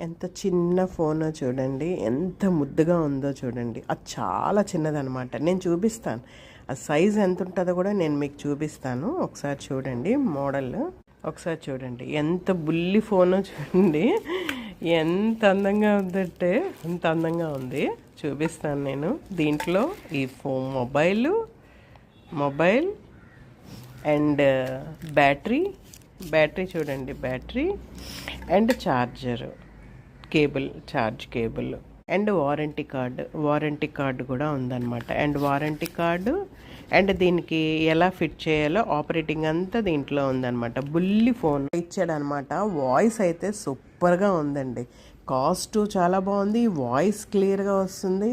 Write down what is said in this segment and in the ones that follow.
ఎంత చిన్న ఫోనో చూడండి ఎంత ముద్దుగా ఉందో చూడండి. అది చాలా చిన్నదనమాట నేను చూపిస్తాను. ఆ సైజ్ ఎంత ఉంటుందో కూడా నేను మీకు చూపిస్తాను. ఒకసారి చూడండి మోడల్. ఒకసారి చూడండి. ఎంత బుల్లి ఫోనో చూడండి. ఎంత అందంగా ఉందంటే అంత అందంగా ఉంది. చూపిస్తాను నేను. దీంట్లో ఈ phone mobile mobile and battery. Battery చూడండి battery and charger. Cable charge cable and warranty card warranty card కూడా ఉందన్నమాట. అండ్ వారంటీ కార్డు అండ్ దీనికి ఎలా ఫిట్ చేయాలో ఆపరేటింగ్ అంతా దీంట్లో ఉందన్నమాట. బుల్లి ఫోన్ ఇచ్చాడనమాట వాయిస్ అయితే సూపర్గా ఉందండి. కాస్ట్ చాలా బాగుంది వాయిస్ క్లియర్గా వస్తుంది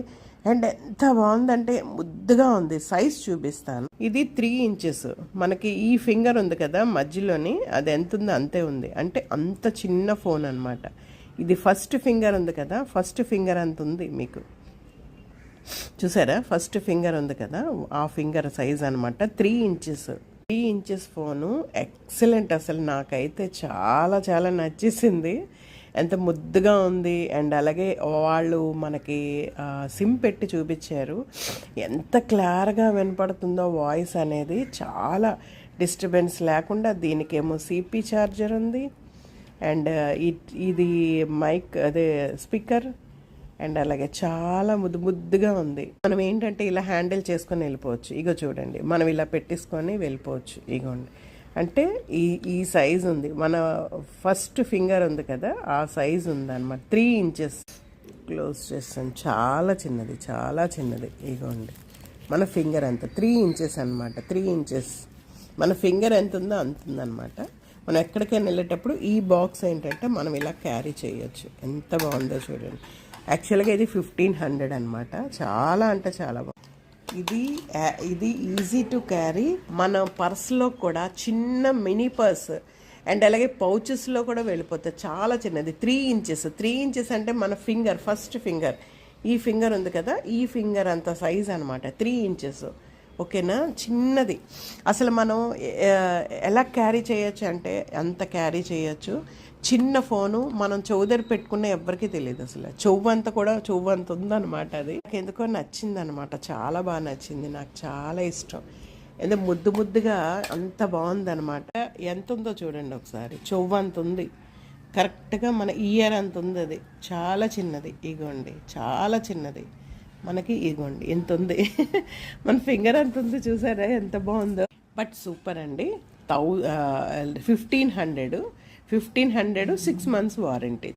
అండ్ ఎంత బాగుందంటే ముద్దుగా ఉంది. సైజ్ చూపిస్తాను. ఇది త్రీ ఇంచెస్. మనకి ఈ ఫింగర్ ఉంది కదా మధ్యలోని అది ఎంత ఉందో అంతే ఉంది. అంటే అంత చిన్న ఫోన్ అనమాట ఇది ఫస్ట్ ఫింగర్ ఉంది కదా ఫస్ట్ ఫింగర్ అంత ఉంది మీకు. చూసారా? ఫస్ట్ ఫింగర్ ఉంది కదా ఆ ఫింగర్ సైజ్ అనమాట three inches three inches phone excellent అసలు నాకైతే చాలా చాలా నచ్చేసింది. ఎంత ముద్దుగా ఉంది. అండ్ అలాగే వాళ్ళు మనకి సిమ్ పెట్టి చూపించారు. ఎంత క్లియర్గా వినపడుతుందో వాయిస్ అనేది. చాలా డిస్టర్బెన్స్ లేకుండా దీనికేమో సిపి ఛార్జర్ ఉంది. అండ్ uh, ఇది మైక్ అదే స్పీకర్ అండ్ అలాగే చాలా ముద్దు ముద్దుగా ఉంది. మనం ఏంటంటే ఇలా హ్యాండిల్ చేసుకొని వెళ్ళిపోవచ్చు. ఇగో చూడండి మనం ఇలా పెట్టేసుకొని వెళ్ళిపోవచ్చు. ఇగోండి. అంటే ఈ ఈ సైజ్ ఉంది. మన ఫస్ట్ ఫింగర్ ఉంది కదా ఆ సైజ్ ఉందన్నమాట. త్రీ ఇంచెస్ క్లోజ్ చేస్తాను. చాలా చిన్నది చాలా చిన్నది. ఇగోండి. మన ఫింగర్ అంత త్రీ ఇంచెస్ అనమాట త్రీ ఇంచెస్. మన ఫింగర్ ఎంత ఉందో అంత ఉందన్నమాట. మనం ఎక్కడికైనా వెళ్ళేటప్పుడు ఈ బాక్స్ ఏంటంటే మనం ఇలా క్యారీ చేయొచ్చు. ఎంత బాగుందో చూడండి. యాక్చువల్గా ఇది ఫిఫ్టీన్ హండ్రెడ్ అనమాట చాలా అంటే చాలా బాగుంది. ఇది ఇది ఈజీ టు క్యారీ మన పర్స్లో కూడా చిన్న మినీ పర్స్ అండ్ అలాగే పౌచెస్లో కూడా వెళ్ళిపోతుంది చాలా చిన్నది. త్రీ ఇంచెస్ త్రీ ఇంచెస్ అంటే మన ఫింగర్ ఫస్ట్ ఫింగర్ ఈ ఫింగర్ ఉంది కదా? ఈ ఫింగర్ అంత సైజ్ అనమాట త్రీ ఇంచెస్ ఓకేనా? చిన్నది. అసలు మనం ఎలా క్యారీ చేయొచ్చు అంటే అంత క్యారీ చేయొచ్చు? చిన్న ఫోను మనం చౌదరి పెట్టుకున్న ఎవ్వరికీ తెలియదు అసలు. చెవు అంత కూడా చెవు అంత ఉందన్నమాట అది. నాకు ఎందుకో నచ్చింది అనమాట చాలా బాగా నచ్చింది. నాకు చాలా ఇష్టం. ఎందుకు ముద్దు ముద్దుగా అంత బాగుందనమాట ఎంత ఉందో చూడండి ఒకసారి. చెవు అంత ఉంది. కరెక్ట్గా మన ఇయర్ అంత ఉంది అది. చాలా చిన్నది. ఇగోండి. చాలా చిన్నది. మనకి ఇగోండి ఎంత ఉంది? మన ఫింగర్ ఎంత ఉంది చూసారా? ఎంత బాగుందో. బట్ సూపర్ అండి. Thou fifteen hundred. Fifteen hundred six months warranty.